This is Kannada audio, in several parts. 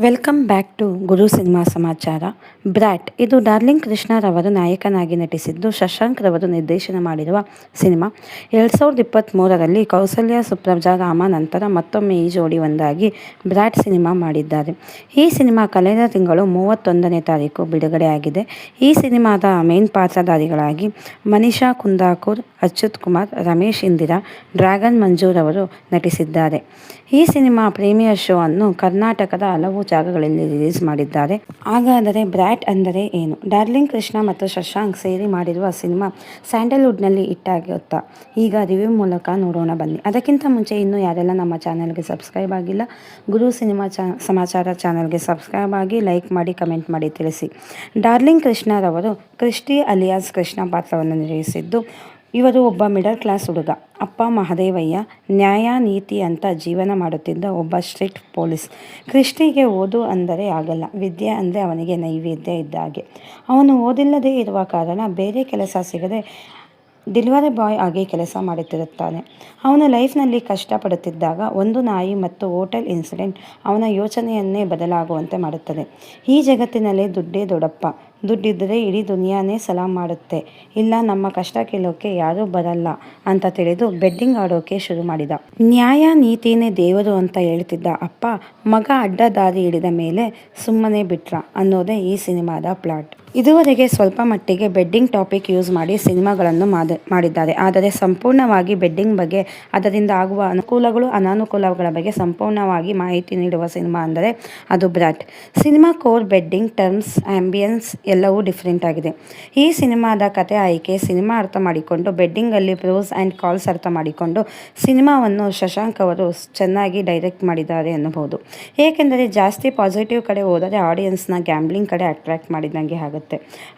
Welcome back to Guru cinema ಸಮಾಚಾರ. ಬ್ರಾಟ್ ಇದು ಡಾರ್ಲಿಂಗ್ ಕೃಷ್ಣರವರು ನಾಯಕನಾಗಿ ನಟಿಸಿದ್ದು ಶಶಾಂಕ್ ರವರು ನಿರ್ದೇಶನ ಮಾಡಿರುವ ಸಿನಿಮಾ. ಎರಡು ಸಾವಿರದ ಇಪ್ಪತ್ತ್ಮೂರರಲ್ಲಿ ಕೌಸಲ್ಯ, ಸುಪ್ರಭಾ, ರಾಮ ನಂತರ ಮತ್ತೊಮ್ಮೆ ಈ ಜೋಡಿ ಒಂದಾಗಿ ಬ್ರಾಟ್ ಸಿನಿಮಾ ಮಾಡಿದ್ದಾರೆ. ಈ ಸಿನಿಮಾ ಕಳೆದ ತಿಂಗಳು ಮೂವತ್ತೊಂದನೇ ತಾರೀಕು ಬಿಡುಗಡೆಯಾಗಿದೆ. ಈ ಸಿನಿಮಾದ ಮೇನ್ ಪಾತ್ರಧಾರಿಗಳಾಗಿ ಮನೀಷಾ ಕುಂದಾಕೂರ್, ಅಚ್ಯುತ್ ಕುಮಾರ್, ರಮೇಶ್ ಇಂದಿರಾ, ಡ್ರ್ಯಾಗನ್ ಮಂಜೂರ್ ಅವರು ನಟಿಸಿದ್ದಾರೆ. ಈ ಸಿನಿಮಾ ಪ್ರೀಮಿಯರ್ ಶೋ ಅನ್ನು ಕರ್ನಾಟಕದ ಹಲವು ಜಾಗಗಳಲ್ಲಿ ರಿಲೀಸ್ ಮಾಡಿದ್ದಾರೆ. ಹಾಗಾದರೆ ಬ್ರ್ಯಾಟ್ ಅಂದರೆ ಏನು? ಡಾರ್ಲಿಂಗ್ ಕೃಷ್ಣ ಮತ್ತು ಶಶಾಂಕ್ ಸೇರಿ ಮಾಡಿರುವ ಸಿನಿಮಾ ಸ್ಯಾಂಡಲ್ವುಡ್ನಲ್ಲಿ ಇಟ್ಟಾಗುತ್ತ ಈಗ ರಿವ್ಯೂ ಮೂಲಕ ನೋಡೋಣ ಬನ್ನಿ. ಅದಕ್ಕಿಂತ ಮುಂಚೆ ಇನ್ನೂ ಯಾರೆಲ್ಲ ನಮ್ಮ ಚಾನಲ್ಗೆ ಸಬ್ಸ್ಕ್ರೈಬ್ ಆಗಿಲ್ಲ, ಗುರು ಸಿನಿಮಾ ಚಾ, ಸಮಾಚಾರ ಚಾನಲ್ಗೆ ಸಬ್ಸ್ಕ್ರೈಬ್ ಆಗಿ ಲೈಕ್ ಮಾಡಿ, ಕಮೆಂಟ್ ಮಾಡಿ ತಿಳಿಸಿ. ಡಾರ್ಲಿಂಗ್ ಕೃಷ್ಣರವರು ಕ್ರಿಸ್ಟಿ ಅಲಿಯಾಸ್ ಕೃಷ್ಣ ಪಾತ್ರವನ್ನು ನಿರ್ವಹಿಸಿದ್ದು, ಇವರು ಒಬ್ಬ ಮಿಡಲ್ ಕ್ಲಾಸ್ ಹುಡುಗ. ಅಪ್ಪ ಮಹದೇವಯ್ಯ, ನ್ಯಾಯ ನೀತಿ ಅಂತ ಜೀವನ ಮಾಡುತ್ತಿದ್ದ ಒಬ್ಬ ಸ್ಟ್ರಿಕ್ಟ್ ಪೊಲೀಸ್. ಕೃಷ್ಣಿಗೆ ಓದು ಅಂದರೆ ಆಗಲ್ಲ, ವಿದ್ಯೆ ಅಂದರೆ ಅವನಿಗೆ ನೈವೇದ್ಯ ಇದ್ದ ಹಾಗೆ. ಅವನು ಓದಿಲ್ಲದೇ ಇರುವ ಕಾರಣ ಬೇರೆ ಕೆಲಸ ಸಿಗದೆ ಡೆಲಿವರಿ ಬಾಯ್ ಆಗಿ ಕೆಲಸ ಮಾಡುತ್ತಿರುತ್ತಾನೆ. ಅವನ ಲೈಫ್ನಲ್ಲಿ ಕಷ್ಟಪಡುತ್ತಿದ್ದಾಗ ಒಂದು ನಾಯಿ ಮತ್ತು ಹೋಟೆಲ್ ಇನ್ಸಿಡೆಂಟ್ ಅವನ ಯೋಚನೆಯನ್ನೇ ಬದಲಾಗುವಂತೆ ಮಾಡುತ್ತದೆ. ಈ ಜಗತ್ತಿನಲ್ಲಿ ದುಡ್ಡೇ ದೊಡ್ಡಪ್ಪ. ದುಡ್ಡಿದ್ದರೆ ಇಡೀ ದುನಿಯಾನೇ ಸಲಾಮ್ ಮಾಡುತ್ತೆ. ಇಲ್ಲ, ನಮ್ಮ ಕಷ್ಟ ಕೇಳೋಕೆ ಯಾರೂ ಬರಲ್ಲ ಅಂತ ತಿಳಿದು ಬೆಡ್ಡಿಂಗ್ ಆಡೋಕೆ ಶುರು ಮಾಡಿದ. ನ್ಯಾಯ ನೀತಿನೇ ದೇವರು ಅಂತ ಹೇಳ್ತಿದ್ದ ಅಪ್ಪ, ಮಗ ಅಡ್ಡ ದಾರಿ ಹಿಡಿದ ಮೇಲೆ ಸುಮ್ಮನೆ ಬಿಟ್ರ ಅನ್ನೋದೇ ಈ ಸಿನಿಮಾದ ಪ್ಲಾಟ್. ಇದುವರೆಗೆ ಸ್ವಲ್ಪ ಮಟ್ಟಿಗೆ ಬೆಡ್ಡಿಂಗ್ ಟಾಪಿಕ್ ಯೂಸ್ ಮಾಡಿ ಸಿನಿಮಾಗಳನ್ನು ಮಾಡಿದ್ದಾರೆ. ಆದರೆ ಸಂಪೂರ್ಣವಾಗಿ ಬೆಡ್ಡಿಂಗ್ ಬಗ್ಗೆ, ಅದರಿಂದ ಆಗುವ ಅನುಕೂಲಗಳು, ಅನಾನುಕೂಲಗಳ ಬಗ್ಗೆ ಸಂಪೂರ್ಣವಾಗಿ ಮಾಹಿತಿ ನೀಡುವ ಸಿನಿಮಾ ಅಂದರೆ ಅದು Brat. Cinema core bedding terms ambience ಎಲ್ಲವೂ ಡಿಫ್ರೆಂಟ್ ಆಗಿದೆ. ಈ ಸಿನಿಮಾದ ಕತೆ ಆಯ್ಕೆ ಸಿನಿಮಾ ಅರ್ಥ ಮಾಡಿಕೊಂಡು ಬೆಡ್ಡಿಂಗಲ್ಲಿ ಪ್ರೋಸ್ ಆ್ಯಂಡ್ ಕಾಲ್ಸ್ ಅರ್ಥ ಮಾಡಿಕೊಂಡು ಸಿನಿಮಾವನ್ನು ಶಶಾಂಕ್ ಅವರು ಚೆನ್ನಾಗಿ ಡೈರೆಕ್ಟ್ ಮಾಡಿದ್ದಾರೆ ಅನ್ನಬಹುದು. ಏಕೆಂದರೆ ಜಾಸ್ತಿ ಪಾಸಿಟಿವ್ ಕಡೆ ಹೋದರೆ ಆಡಿಯನ್ಸ್ನ ಗ್ಯಾಂಬ್ಲಿಂಗ್ ಕಡೆ ಅಟ್ರಾಕ್ಟ್ ಮಾಡಿದಂಗೆ ಆಗುತ್ತೆ.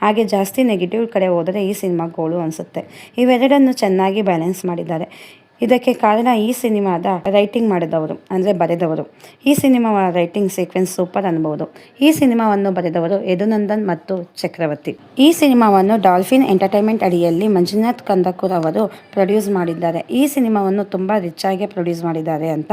ಹಾಗೆ ಜಾಸ್ತಿ ನೆಗೆಟಿವ್ ಕಡೆ ಹೋದರೆ ಈ ಸಿನಿಮಾ ಗೋಳು ಅನಿಸುತ್ತೆ. ಇವೆರಡನ್ನು ಚೆನ್ನಾಗಿ ಬ್ಯಾಲೆನ್ಸ್ ಮಾಡಿದ್ದಾರೆ. ಇದಕ್ಕೆ ಕಾರಣ ಈ ಸಿನಿಮಾದ ರೈಟಿಂಗ್ ಮಾಡಿದವರು, ಅಂದರೆ ಬರೆದವರು. ಈ ಸಿನಿಮಾ ರೈಟಿಂಗ್ ಸೀಕ್ವೆನ್ಸ್ ಸೂಪರ್ ಅನ್ಬೋದು. ಈ ಸಿನಿಮಾವನ್ನು ಬರೆದವರು ಯದುನಂದನ್ ಮತ್ತು ಚಕ್ರವರ್ತಿ. ಈ ಸಿನಿಮಾವನ್ನು ಡಾಲ್ಫಿನ್ ಎಂಟರ್ಟೈನ್ಮೆಂಟ್ ಅಡಿಯಲ್ಲಿ ಮಂಜುನಾಥ್ ಕಂದಕೂರ್ ಅವರು ಪ್ರೊಡ್ಯೂಸ್ ಮಾಡಿದ್ದಾರೆ. ಈ ಸಿನಿಮಾವನ್ನು ತುಂಬ ರಿಚ್ ಆಗಿ ಪ್ರೊಡ್ಯೂಸ್ ಮಾಡಿದ್ದಾರೆ ಅಂತ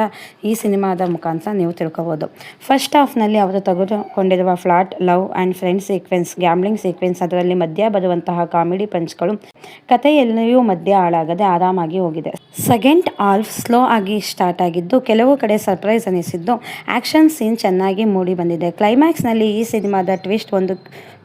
ಈ ಸಿನಿಮಾದ ಮುಖಾಂತರ ನೀವು ತಿಳ್ಕೋಬೋದು. ಫಸ್ಟ್ ಹಾಫ್ನಲ್ಲಿ ಅವರು ತೆಗೆದುಕೊಂಡಿರುವ flat love and friend sequence gambling sequence ಅದರಲ್ಲಿ ಮಧ್ಯ ಬರುವಂತಹ ಕಾಮಿಡಿ ಪಂಚ್ಗಳು ಕಥೆಯಲ್ಲಿಯೂ ಮಧ್ಯ ಹಾಳಾಗದೆ ಆರಾಮಾಗಿ ಹೋಗಿದೆ. ಸೆಕೆಂಡ್ ಆಲ್ಫ್ ಸ್ಲೋ ಆಗಿ ಸ್ಟಾರ್ಟ್ ಆಗಿದ್ದು, ಕೆಲವು ಕಡೆ ಸರ್ಪ್ರೈಸ್ ಅನಿಸಿದ್ದು ಆ್ಯಕ್ಷನ್ ಸೀನ್ ಚೆನ್ನಾಗಿ ಮೂಡಿ ಬಂದಿದೆ. ಕ್ಲೈಮ್ಯಾಕ್ಸ್ನಲ್ಲಿ ಈ ಸಿನಿಮಾದ ಟ್ವಿಸ್ಟ್ ಒಂದು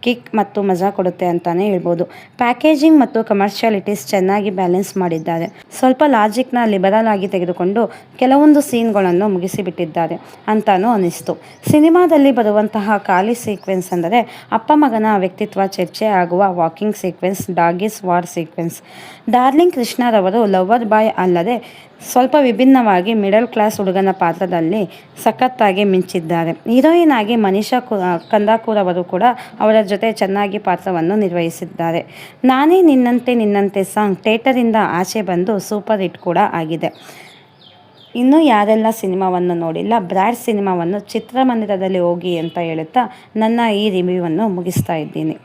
ಕಿಕ್ ಮತ್ತು ಮಜಾ ಕೊಡುತ್ತೆ ಅಂತಲೇ ಹೇಳ್ಬೋದು. ಪ್ಯಾಕೇಜಿಂಗ್ ಮತ್ತು ಕಮರ್ಷಿಯಾಲಿಟೀಸ್ ಚೆನ್ನಾಗಿ ಬ್ಯಾಲೆನ್ಸ್ ಮಾಡಿದ್ದಾರೆ. ಸ್ವಲ್ಪ ಲಾಜಿಕ್ನ ಲಿಬರಲ್ ಆಗಿ ತೆಗೆದುಕೊಂಡು ಕೆಲವೊಂದು ಸೀನ್ಗಳನ್ನು ಮುಗಿಸಿಬಿಟ್ಟಿದ್ದಾರೆ ಅಂತಲೂ ಅನಿಸ್ತು. ಸಿನಿಮಾದಲ್ಲಿ ಬರುವಂತಹ ಖಾಲಿ ಸೀಕ್ವೆನ್ಸ್ ಅಂದರೆ ಅಪ್ಪ ಮಗನ ವ್ಯಕ್ತಿತ್ವ ಚರ್ಚೆ ಆಗುವ walking sequence doggies war sequence Darling ಕೃಷ್ಣರವರು lover boy ಅಲ್ಲದೆ ಸ್ವಲ್ಪ ವಿಭಿನ್ನವಾಗಿ ಮಿಡಲ್ ಕ್ಲಾಸ್ ಹುಡುಗನ ಪಾತ್ರದಲ್ಲಿ ಸಖತ್ತಾಗಿ ಮಿಂಚಿದ್ದಾರೆ. ಹೀರೋಯಿನ್ ಆಗಿ ಮನೀಷಾ ಕಂದಾಕೂರ್ ಅವರು ಕೂಡ ಅವರ ಜೊತೆ ಚೆನ್ನಾಗಿ ಪಾತ್ರವನ್ನು ನಿರ್ವಹಿಸಿದ್ದಾರೆ. ನಾನೇ ನಿನ್ನಂತೆ ನಿನ್ನಂತೆ ಸಾಂಗ್ ಥೇಟರಿಂದ ಆಚೆ ಬಂದು ಸೂಪರ್ ಹಿಟ್ ಕೂಡ ಆಗಿದೆ. ಇನ್ನೂ ಯಾರೆಲ್ಲ ಸಿನಿಮಾವನ್ನು ನೋಡಿಲ್ಲ ಬ್ರ್ಯಾಡ್ ಸಿನಿಮಾವನ್ನು ಚಿತ್ರಮಂದಿರದಲ್ಲಿ ಹೋಗಿ ಅಂತ ಹೇಳುತ್ತಾ ನನ್ನ ಈ ರಿವ್ಯೂವನ್ನು ಮುಗಿಸ್ತಾ ಇದ್ದೀನಿ.